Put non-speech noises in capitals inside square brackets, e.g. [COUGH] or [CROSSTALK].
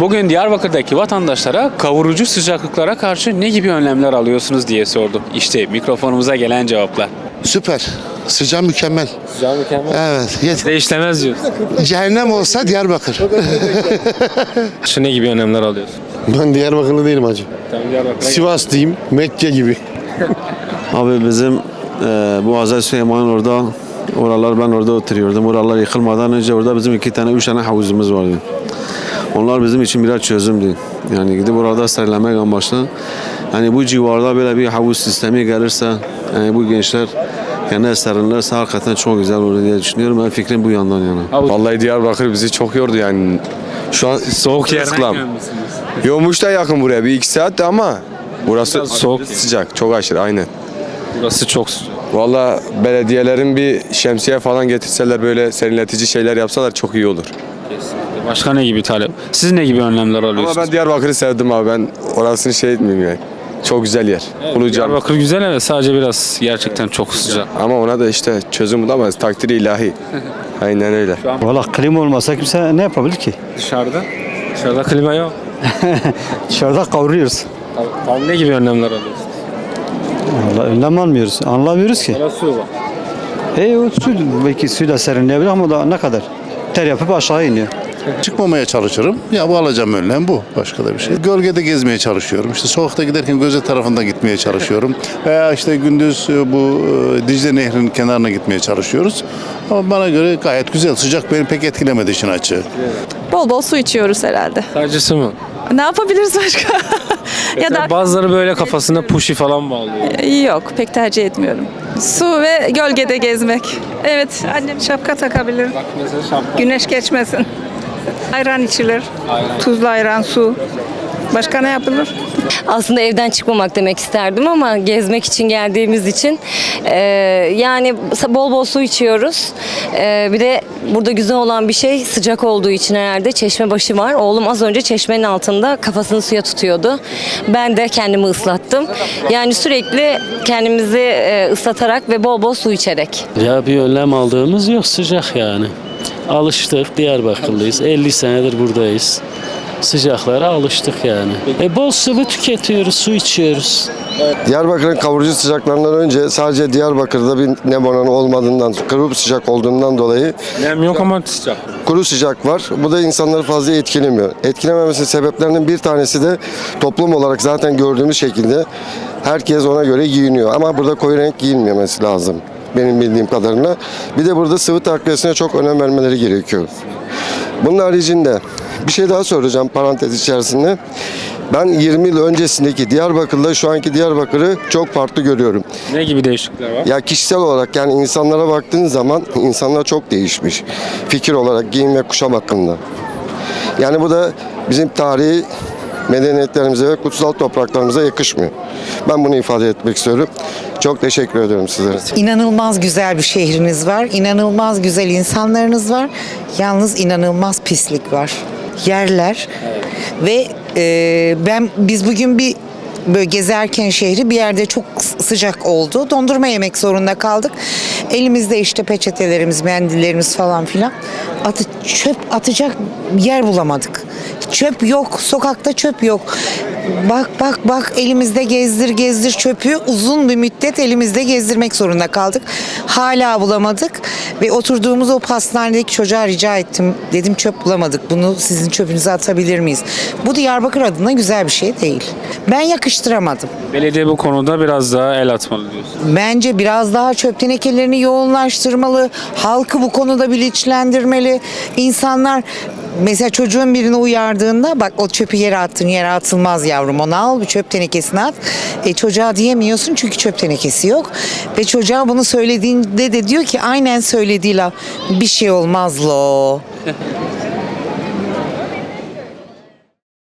Bugün Diyarbakır'daki vatandaşlara kavurucu sıcaklıklara karşı ne gibi önlemler alıyorsunuz diye sordum. İşte mikrofonumuza gelen cevaplar. Süper. Sıcağı mükemmel. Sıcağı mükemmel. Evet. Yet- Değişlemez diyorsun. Cehennem olsa Diyarbakır. [LAUGHS] Şu ne gibi önlemler alıyorsun? Ben Diyarbakırlı değilim hacı. Tamam Diyarbakır'a Sivas diyeyim, Mekke gibi. [LAUGHS] Abi bizim e, bu Hazreti Süleyman orada oralar ben orada oturuyordum. Oralar yıkılmadan önce orada bizim iki tane, üç tane havuzumuz vardı. Onlar bizim için biraz çözümdü. Yani gidip orada serilemek amaçlı. Hani bu civarda böyle bir havuz sistemi gelirse yani bu gençler kendi serinlerse hakikaten çok güzel olur diye düşünüyorum. Ben fikrim bu yandan yana. Vallahi Diyarbakır bizi çok yordu yani. Şu an soğuk gelmişsiniz. Yomuş da yakın buraya bir iki saatte ama burası Biraz soğuk. sıcak çok aşırı aynen. Burası çok sıcak. Vallahi belediyelerin bir şemsiye falan getirseler böyle serinletici şeyler yapsalar çok iyi olur. Kesinlikle. Başka ne gibi talep? Siz ne gibi önlemler Ama alıyorsunuz? ben Diyarbakır'ı sevdim abi ben orasını şey etmeyeyim yani. Çok güzel yer. Ulucan. Diyarbakır güzel evet sadece biraz gerçekten çok sıcak. Ama ona da işte çözüm bulamaz. Takdiri ilahi. [LAUGHS] Aynen öyle. Valla klima olmasa kimse ne yapabilir ki? Dışarıda? Dışarıda klima yok. [LAUGHS] Dışarıda kavuruyoruz. Tam ne gibi önlemler alıyorsunuz? Valla önlem almıyoruz. Anlamıyoruz ki. Biraz su var. E o su belki suyla serinleyebilir ama da ne kadar? Ter yapıp aşağı iniyor. Çıkmamaya çalışırım. Ya bu alacağım önlem bu. Başka da bir şey. Gölgede gezmeye çalışıyorum. İşte soğukta giderken göze tarafında gitmeye çalışıyorum. [LAUGHS] Veya işte gündüz e, bu e, Dicle Nehri'nin kenarına gitmeye çalışıyoruz. Ama bana göre gayet güzel. Sıcak beni pek etkilemedi işin açığı. Bol bol su içiyoruz herhalde. Sadece su mu? Ne yapabiliriz başka? [LAUGHS] ya da Bazıları böyle kafasına puşi falan bağlıyor. yok pek tercih etmiyorum. Su ve gölgede gezmek. Evet annem Şapka takabilir. Bak mesela şapka. Güneş geçmesin. Ayran içilir. Tuzlu ayran, su. Başka ne yapılır? Aslında evden çıkmamak demek isterdim ama gezmek için geldiğimiz için e, yani bol bol su içiyoruz. E, bir de burada güzel olan bir şey sıcak olduğu için herhalde çeşme başı var. Oğlum az önce çeşmenin altında kafasını suya tutuyordu. Ben de kendimi ıslattım. Yani sürekli kendimizi e, ıslatarak ve bol bol su içerek. Ya bir önlem aldığımız yok sıcak yani. Alıştık Diyarbakırlıyız. 50 senedir buradayız. Sıcaklara alıştık yani. E bol sıvı tüketiyoruz, su içiyoruz. Diyarbakır'ın kavurucu sıcaklarından önce sadece Diyarbakır'da bir nem oranı olmadığından, kuru sıcak olduğundan dolayı Nem yok ama sıcak. kuru sıcak var. Bu da insanları fazla etkilemiyor. Etkilememesinin sebeplerinin bir tanesi de toplum olarak zaten gördüğümüz şekilde herkes ona göre giyiniyor. Ama burada koyu renk giyinmemesi lazım benim bildiğim kadarıyla. Bir de burada sıvı takviyesine çok önem vermeleri gerekiyor. Bunun haricinde bir şey daha soracağım parantez içerisinde. Ben 20 yıl öncesindeki Diyarbakır'la şu anki Diyarbakır'ı çok farklı görüyorum. Ne gibi değişiklikler var? Ya kişisel olarak yani insanlara baktığın zaman insanlar çok değişmiş. Fikir olarak giyim ve kuşam hakkında. Yani bu da bizim tarihi medeniyetlerimize ve kutsal topraklarımıza yakışmıyor. Ben bunu ifade etmek istiyorum. Çok teşekkür ediyorum sizlere. İnanılmaz güzel bir şehriniz var. İnanılmaz güzel insanlarınız var. Yalnız inanılmaz pislik var. Yerler ve e, ben biz bugün bir böyle gezerken şehri bir yerde çok sıcak oldu. Dondurma yemek zorunda kaldık. Elimizde işte peçetelerimiz, mendillerimiz falan filan. Atı, çöp atacak yer bulamadık. Çöp yok, sokakta çöp yok. Bak bak bak elimizde gezdir gezdir çöpü uzun bir müddet elimizde gezdirmek zorunda kaldık. Hala bulamadık ve oturduğumuz o pastanedeki çocuğa rica ettim. Dedim çöp bulamadık bunu sizin çöpünüze atabilir miyiz? Bu Diyarbakır adına güzel bir şey değil. Ben yakıştıramadım. Belediye bu konuda biraz daha el atmalı diyorsun. Bence biraz daha çöp tenekelerini yoğunlaştırmalı. Halkı bu konuda bilinçlendirmeli. İnsanlar mesela çocuğun birini uyardığında bak o çöpü yere attın yere atılmaz yavrum onu al bir çöp tenekesine at. E, çocuğa diyemiyorsun çünkü çöp tenekesi yok. Ve çocuğa bunu söylediğinde de diyor ki aynen söylediği laf bir şey olmaz lo. [LAUGHS]